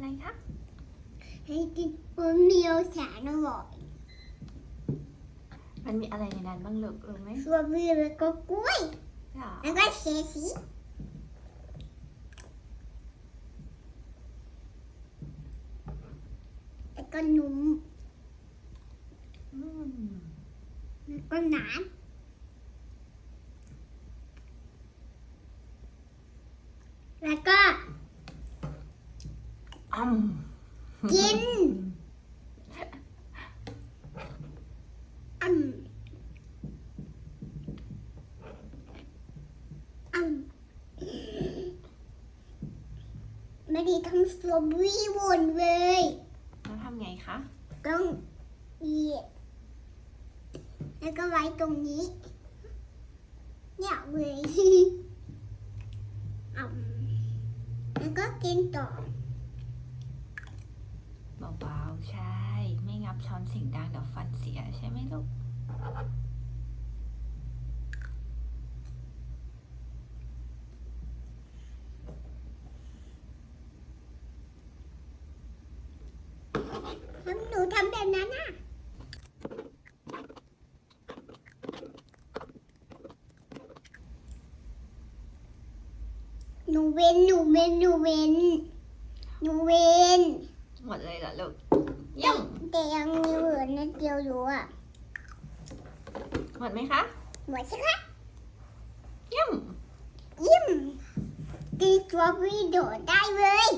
อะไรคะให้กินบะหมี่แสนอร่อยมันมีอะไรในนั้นบ้างลูกรู้ไหมสตรอเบอรี่แล้วก็กล้วยค่ะแล้วก็เชสีแล้วก็นมอืมแล้วก็น้ำแล้วก็ อืม กินอืมอืม ไม่ได้ทำสตรอเบอรี่วนเลยแล้วทำไงคะ ต้องเหยียดแล้วก็ไว้ตรงนี้เนี่ยเลยอืมแล้วก็กินต่อเบาๆใช่ ไม่งับช้อนเสียงดังเดี๋ยวฟันเสียใช่ไหมลูก ทำหนูทำแบบนั้นอะ หนูเว้นหนูเว้นหนูเว้นหนูเว้นหมดเลยเหรอลูกเยี่ยมแต่ยังมีเหลือนิดเดียวอยู่อะหมดไหมคะหมดใช่ไหมเยี่ยมยิ้มกินสตรอเบอรี่โดดได้เลย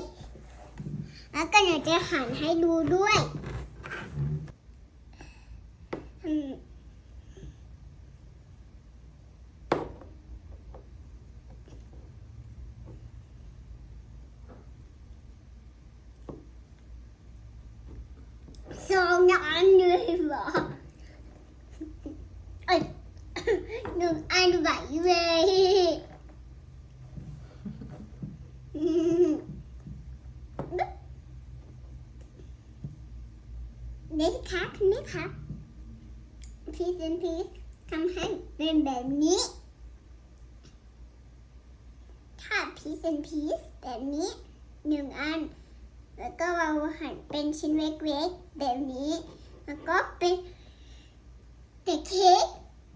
แล้วก็เดี๋ยวจะหั่นให้ดูด้วยอืมสองอันเลยเหรอเอ้ย หนึ่งอันไหวเลยอืมนี่ค่ะนี่ค่ะพีซนพีซทำให้เป็นแบบนี้ ถ้าพีซนพีซแบบนี้หนึ่งอัน แล้วก็เราหั่นเป็นชิ้นเล็กๆแบบนี้ แล้วก็เป็นเป็นเค้ก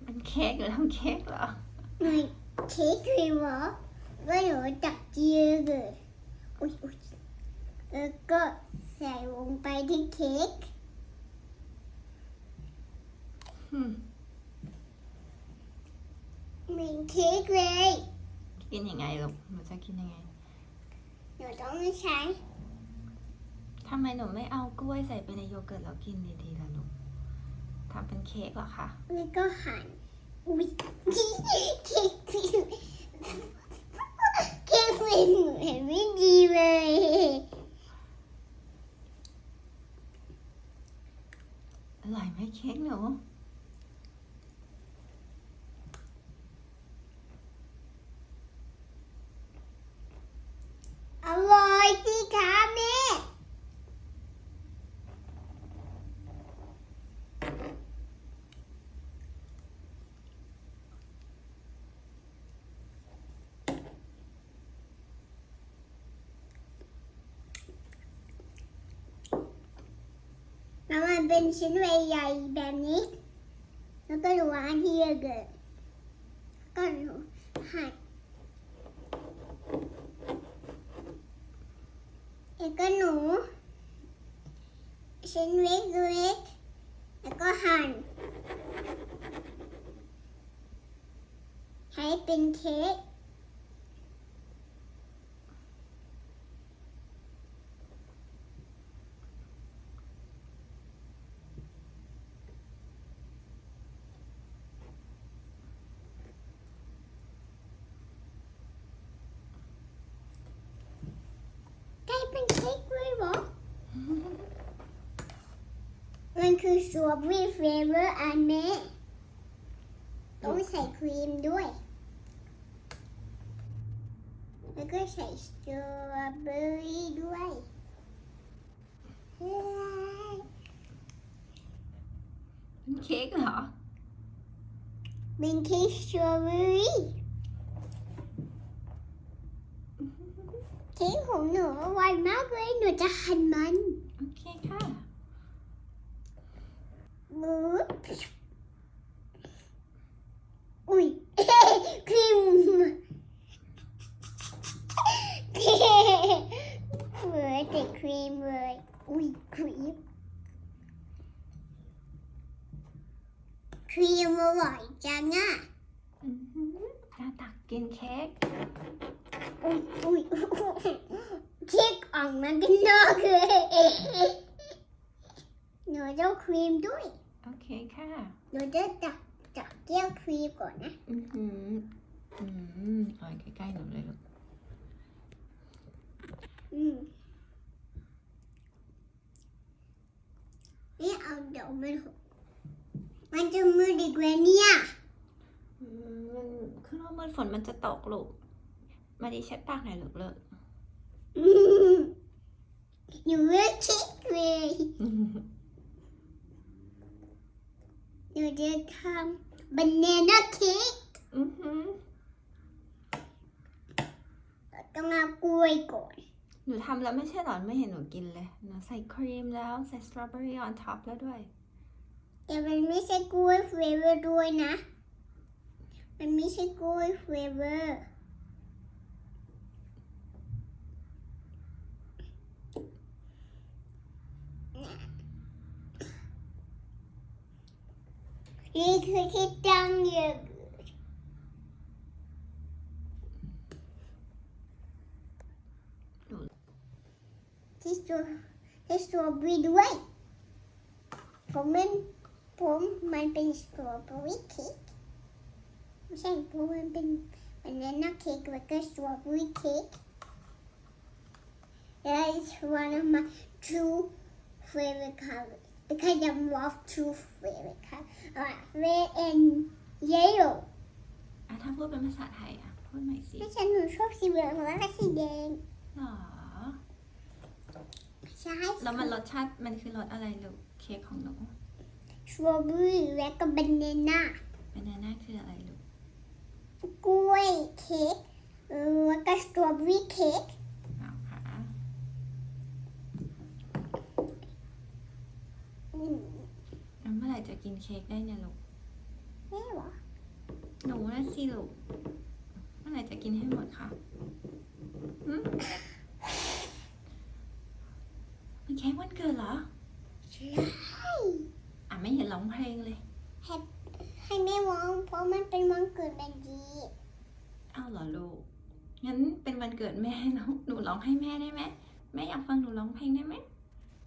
มันเค้กหรือทำเค้กเหรอมันเค้กครีมเหรอแล้วหนูจับเจียเลยอุ๊ยอุ๊ยแล้วก็ใส่ลงไปที่เค้กอืมเหมือนเค้กเลย กินยังไงลูกหนูจะกินยังไง หนูต้องใช้ทำไมหนูไม่เอากล้วยใส่ไปในโยเกิร์ตแล้วกินดีๆล่ะลูก ทำเป็นเค้กเหรอคะแล้วก็หั่นอุ๊ยเค้กครีมเค้กครีมเห็นไม่ดีเลยอร่อยไหมเค้กหนู อร่อยสิคะแม่ แล้ว มันเป็นชิ้นใหญ่ๆแบบนี้ แล้วก็หนูวางที่เกิดก็หนูหั่นแล้วก็หนู ชิ้นเล็กๆแล้วก็หั่นให้เป็นเค้ก เป็นเค้กเลยเหรอ มันคือสตรอเบอรี่เฟลเวอร์อันแม่ต้องใส่ครีมด้วย แล้วก็ใส่สตรอเบอรี่ด้วยเฮ้ยเป็นเค้กเหรอ เป็นเค้กสตรอเบอรี่ เค้กของหนูอร่อยมากเลยหนูจะหั่นมัน โอเคค่ะมืออุ้ยครีมเหมือนแต่ครีมเลยอุ้ยครีมครีมอร่อยจังอะอือหือน่าตักกินเค้ก ค้กออกมาเป็นนอกเลยหนูจะเอาครีมด้วย โอเคค่ะหนูจะจับจับแก้วครีมก่อนนะ อือหืออืมเอ่อยใกล้ๆหนูเลยลูกอืมนี่เอาเดี๋ยวมันหกมันจะมือดีกว่าเนี่ยอืมมันขึ้นว่ามืดฝนมันจะตกลูก มาดีเช็ดปากหน่อยลูกเลิกอืมหนูเลือกเค้กเลยหนูจะทำบานาน่าเค้กอือหือต้องเอากล้วยก่อน หนูทำแล้วไม่ใช่หรอไม่เห็นหนูกินเลยหนูใส่ครีมแล้วใส่สตรอเบอรี่ออนท็อปแล้วด้วย แต่มันไม่ใช่กล้วยเฟลเวอร์ด้วยนะ มันไม่ใช่กล้วยเฟลเวอร์ You could keep down your good. This will, this will be the way. From my, from my big strawberry cake. I'm saying from my big banana cake like a strawberry cake. That is one of my two favorite colors because I love two favorite colors. Uh, red and yellow. อะถ้าพูดเป็นภาษาไทยอะ พูดใหม่สิไม่ใช่หนูชอบสีเหลืองแล้วก็สีแดงหรอ ใช่แล้วมันรสชาติมันคือรสอะไรลูกเค้กของหนูสตรอเบอรี่และก็บานาน่าบานาน่าคืออะไรลูกกล้วยเค้กเออแล้วก็สตรอเบอรี่เค้ก เอาค่ะ อืม แล้วเมื่อไหร่จะ กินเค้กได้เนี่ยลูกแม่เหรอ หนูนะสิลูกเมื่อไหร่จะกินให้หมดคะหึมันเค้กวันเกิดเหรอ ใช่อะไม่เห็นร้องเพลงเลยให้แม่ร้องเพราะมันเป็นวันเกิดแมนดีอ้าวเหรอลูก งั้นเป็นวันเกิดแม่เนอะหนูร้องให้แม่ได้ไหมแม่อยากฟังหนูร้องเพลงได้ไหม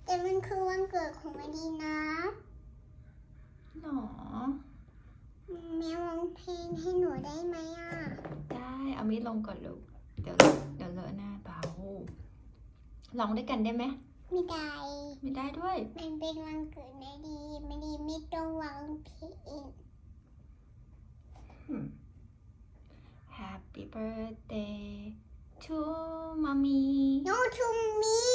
แต่มันคือวันเกิดของแมนดีนะ หรอแม่ร้องเพลงให้หนูได้ไหมอะ ได้เอามีดลงก่อนลูก เดี๋ยวเดี๋ยวเลอะหน้าเบาร้องด้วยกันได้ไหมไม่ได้ ไม่ได้ด้วย มันเป็นวันเกิดแมนดีแมนดีไม่ต้องร้องเพลง Happy birthday to mommy No to me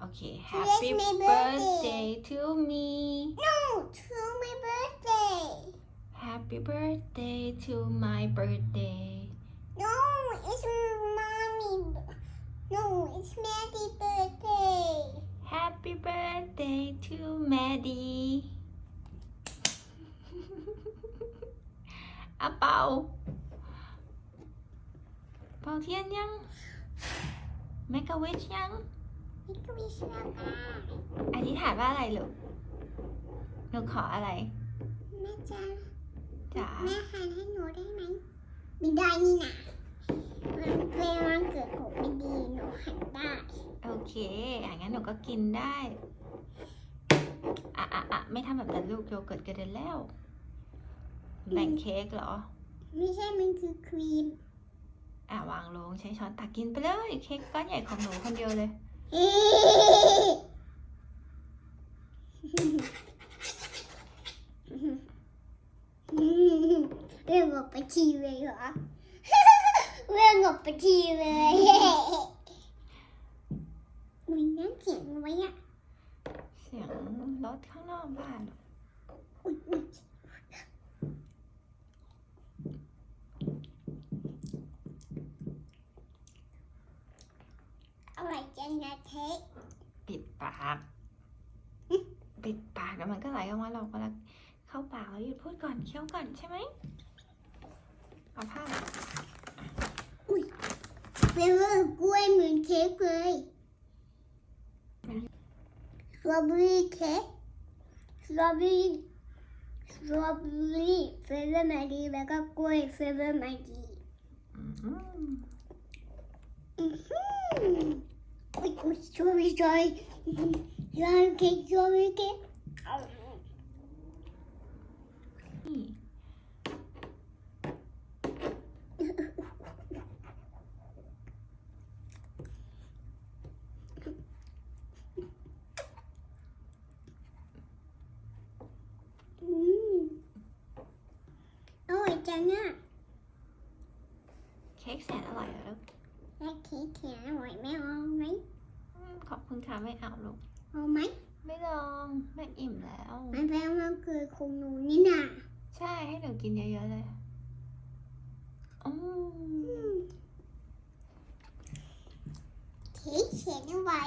โอเค Today's Happy my birthday. birthday to me No to my birthday Happy birthday to my birthday No it's mommy No it's Maddie birthday Happy birthday to Maddie อะเป่าเป่าเทียนยัง Make a wish ยังนี่ก็มีเสื้ อผ้าอธิษฐานว่าอะไรลูกหนูขออะไร แม่จ๋าจ๋าแม่หันให้หนูได้ไหมไม่ได้นี่นะมันเป็นวันเกิดของไม่ดีหนูหันได้ โอเคอย่างนั้นหนูก็กินได้ อะอะอะไม่ทำแบบนั้นลูกโยเกิร์ตกระเด็นแล้ว แบ่งเค้กเหรอ ไม่ใช่มันคือครีม อะวางลงใช้ช้อนตักกินไปเลย เค้กก้อนใหญ่ของหนูคนเดียวเลย เอ๊ะเรื่องออกไปทีเลยเหรอเรื่องออกไปทีเลยมีน้ำเสียงไว้อะเสียงรถข้างนอกบ้านอุ๊ยอุ๊ ยจังนะเค้กปิดปาก ปิดปากแล้วมันก็ไหลออกมาเราก็แล้วเข้าปากแล้วหยุดพูดก่อนเคี้ยวก่อนใช่ไหมเอาผ้าเฟเวอร์กล้วยเหมือนเค้กเลยสตรอเบอรี่เค้กสตรอเบอรี่สตรอเบอรี่เฟเวอร์มาดีแล้วก็กล้วยเฟเวอร์มาดีอืมอือหืออุ้ยอุ้ย sorry sorry ร้านเค้ก sorry เค้กนี่อืมอร่อยจังอะ เค้กแสนอร่อยเหรอลูก และ เค้กแข็งอร่อยไหมเอาไหมอืมขอบคุณค่ะไม่เอาลูกเอาไหมไม่ลองแม่อิ่มแล้วมันแปลว่าคือของหนูนี่น่ะใช่ให้หนูกินเยอะๆเลยอืมเค้กเขียนเอาไว้